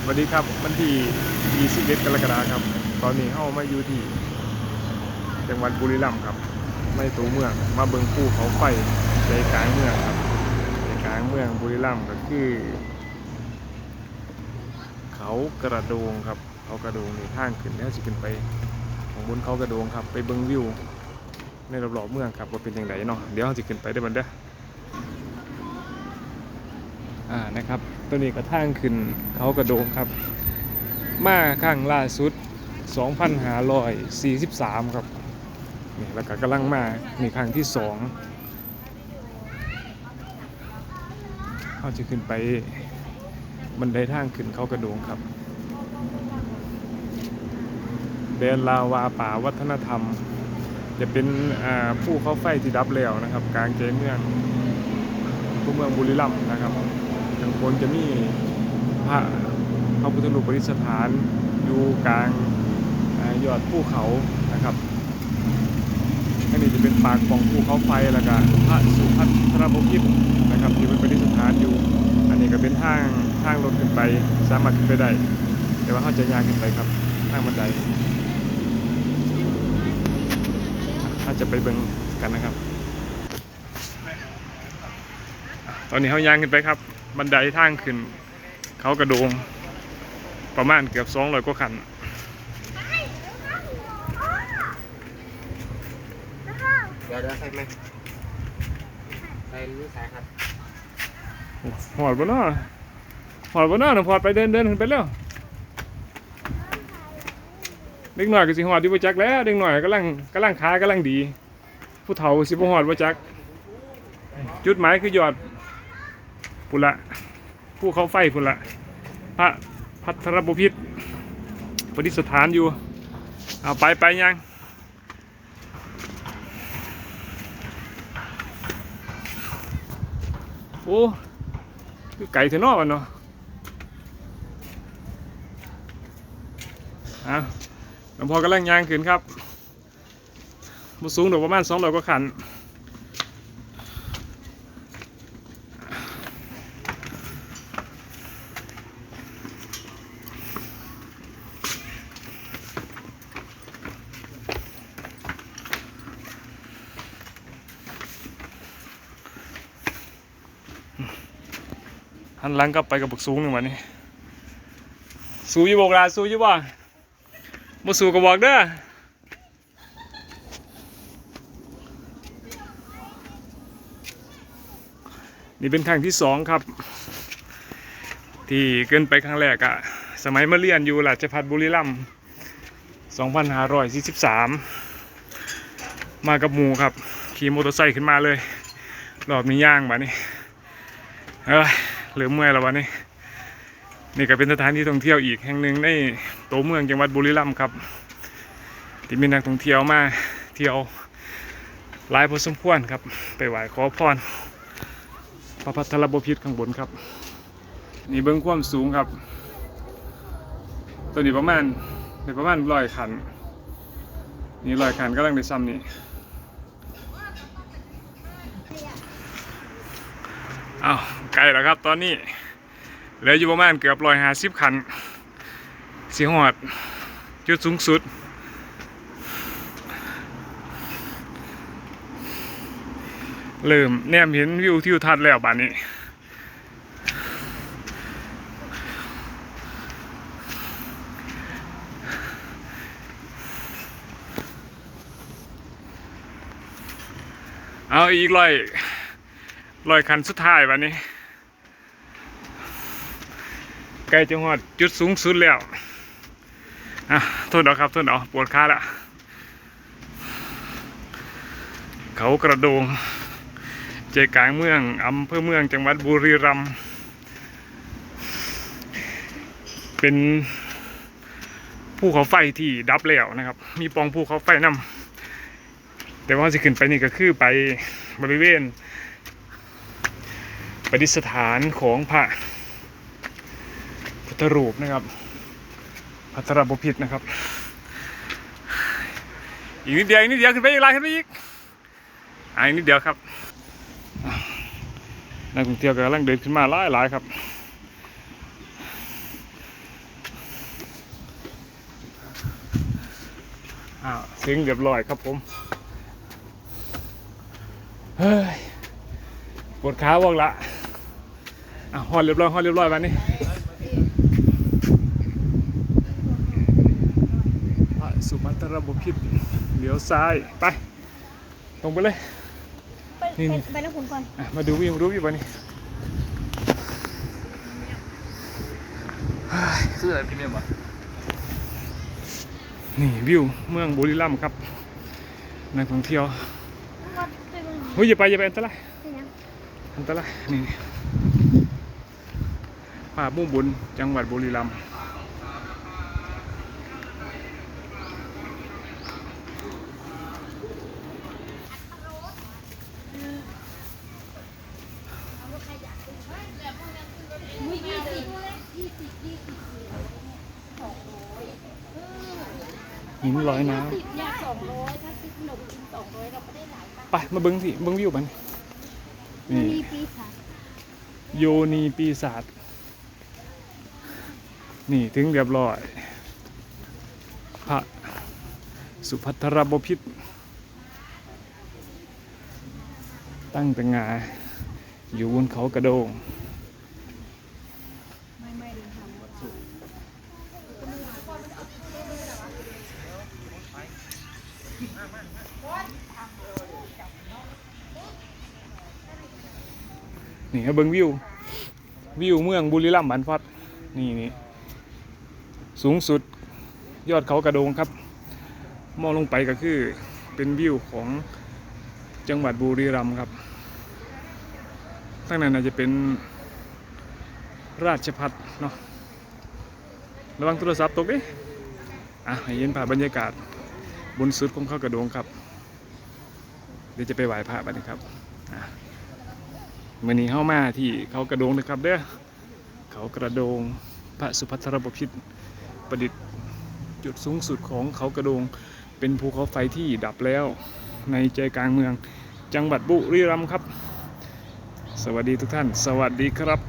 สวัสดีครับวันที่21กรกฎาคมครับ ตอนนี้เข้ามาอยู่ที่จังหวัดบุรีรัมย์ครับ ไม่ตัวเมืองมาเบิงภูเขาไฟใจกลางเมืองครับใจกลางเมืองบุรีรัมย์ก็คือ เขากระโดงครับ เขากระโดงในี่ทางขึ้นแล้วจะขึ้นไปของบนเขากระโดงครับ ไปเบิงวิวในรอบๆเมืองครับว่าเป็นยังไงเนาะเดี๋ยวเราจะขึ้นไปได้บันเด้อ อ่านะครับ ตัวนี้ก็ทางขึ้นเขากระโดงครับ มาข้างล่าสุด 2,543 ครับนี่แล้วก็กำลังมานี่ครั้งที่สองเขาจะขึ้นไปบันไดทางขึ้นเขากระโดงครับแดนลาวาป่าวัฒนธรรม จะเป็นผู้เข้าไฟที่ดับแล้วนะครับ กลางใจเมืองผู้เมืองบุรีรัมย์นะครับางบนจะมีพระพระพุทธรูปประดิษฐานอยู่กลางอยอดภูเขานะครับอันนี้จะเป็นปากของภูเขาไฟแล้วก็พระสุพัฒนบพิตนะครับที่เป็นประดิษฐานอยู่ อันนี้ก็เป็นทางทางรถขึ้นไปสามารถขึ้นไปได้ แต่ว่าเขาจะยางขึ้นไปครับทางบันไดถ้าจะไปเบิ่งกันนะครับ ตอนนี้เขาย่างขึ้นไปครับ บันไดทางขึ้น เขากระโดง ประมาณเกือบสองร้อยกว่าขันเดี๋ยวเดี๋ยวใส่ไหมใส่หรือใส่ครับหอดบนน้อหอดบนน้อหนูพอดไปเดินเดินขึ้นไปเร็วเด็กหน่อยก็สิหอดดีบ่จักแล้วเด็กหน่อยกำลังกำลังขากำลังดี ผู้เฒ่าสิบ่หอดบ่จัก จุดหมายคือยอด ปุระผู้เขาไฟปุระพระพัทรบุพิตรประดิษฐานอยู่ เอาไปไปยังโอ้คือไก่เถอะเนอกมันเนาะอะหลวงพ่อกำลังยางขึ้นครับมุสูงดอกประมาณสองร้อยกว่าขัน หันหลังกลับไปกับบกสูงหนึ่งวันนี้สู้อยี่บอกลาสู้อยี่บ่มาสู้ก็บอกเด้อนี่เป็นครั้งที่สองครับ ที่เกินไปครั้งแรกอะสมัยมาเรียนอยู่ราชพัฒบุรีรัมย์2543 มากับหมูครับ ขี่มอเตอร์ไซค์ขึ้นมาเลย รอบนี้ย่างมานี่เอ้ย หลือเมื่อยแล้ววันนี้นี่ก็เป็นสถานที่ท่องเที่ยวอีกแห่งหนึ่งในตัวเมืองจังหวัดบุรีรัมย์ครับ ที่มีนักท่องเที่ยวมาเที่ยวหลายพอสมควรครับ ไปไหว้ขอพรพระพัทรบพิตรข้างบนครับ นี่เบื้องความสูงครับ ตัวนี้ประมาณในประมาณร้อยขัน นี่ร้อยขันก็ลังได้ซ้ำนี่ อ้าไกลแล้วครับตอนนี้เหลืออยู่ประมาณเกือบร้อยห้าสิบคันสีหอด จุดสูงสุด เริ่มแนมเห็นวิวทิวทัศน์แล้วบ้านนี้เอาอีกร้อย ร้อยคันสุดท้ายวันนี้ใกล้จะหอดจุดสูงสุดแล้วอะโทษเอาครับโทษเอาปวดขาละเขากระโดง ใจกลางเมืองอำเภอเมืองจังหวัดบุรีรัมย์เป็นภูเขาไฟที่ดับแล้วนะครับ มีปองภูเขาไฟนำแต่ว่าสิขึ้นไปนี่ก็คือไปบริเวณ ประดิษฐานของพระพุทธรูปนะครับพัทรบพิตนะครับ อีกนิดเดียวอีกนิดเดียวขึ้นไปอีกลายขึ้นไปอีกอันนิดเดียวครับนักท่องเที่ยวกำลังเดินขึ้นมาหลายหลายครับอ้าวซิงเรียบร้อยครับผมเฮ้ยปวดขาบ้างละ อะหอดเรียบร้อยหอดเรียบร้อยวันนี้อะสุมัตระบพิษเลี้ยวซ้ายไปตรงไปเลย ไปนี่ไปนี่ ไปแล้วคุณก่อนอะมาดูวิวดูวิววันนี้ซื้ออะไรพี่เนี่ยบ่นี่วิวเมืองบุรีรัมย์ครับนักท่องเที่ยวก็ไปเบิ่งเฮ้ยอย่าไปอย่าไปอันตรายเป็นยังอันตรายนี่นี่ ป่าบุ้งบุญ จังหวัดบุรีรัมย์หินลอยน้สิบยาสองร้อยถ้าซื้อขนมกินสองร้อยเราก็ได้หลายบาทำไปมาเบิ้งสิเบิ้งวิวมันนี่มีปีศาจโยนีปีศาจ นี่ถึงเรียบร้อย พระสุภัทรบพิษตั้งแต่งาอยู่บนเขากระโดงนี่เบิ้งวิว วิวเมืองบุรีรัมย์บันฟัดนี่นี่ สูงสุดยอดเขากระโดงครับ มองลงไปก็คือเป็นวิวของจังหวัดบุรีรัมย์ครับตั้งนั้นอาจจะเป็นราชพัฒเนาะระวังโทรศัพท์ตกด้อะให้เห็นภาบรรยากาศบนสุดของเขากระโดงครับ เดี๋ยวจะไปไหว้พระบัดนี้ครับอะมื่อนี้เข้ามาที่เขากระโดงนะครับเด้อเขากระโดงพระสุภัทรบพิตร ประดิษฐ์จุดสูงสุดของเขากระโดง เป็นภูเขาไฟที่ดับแล้ว ในใจกลางเมืองจังหวัดบุรีรัมย์ครับ สวัสดีทุกท่าน สวัสดีครับ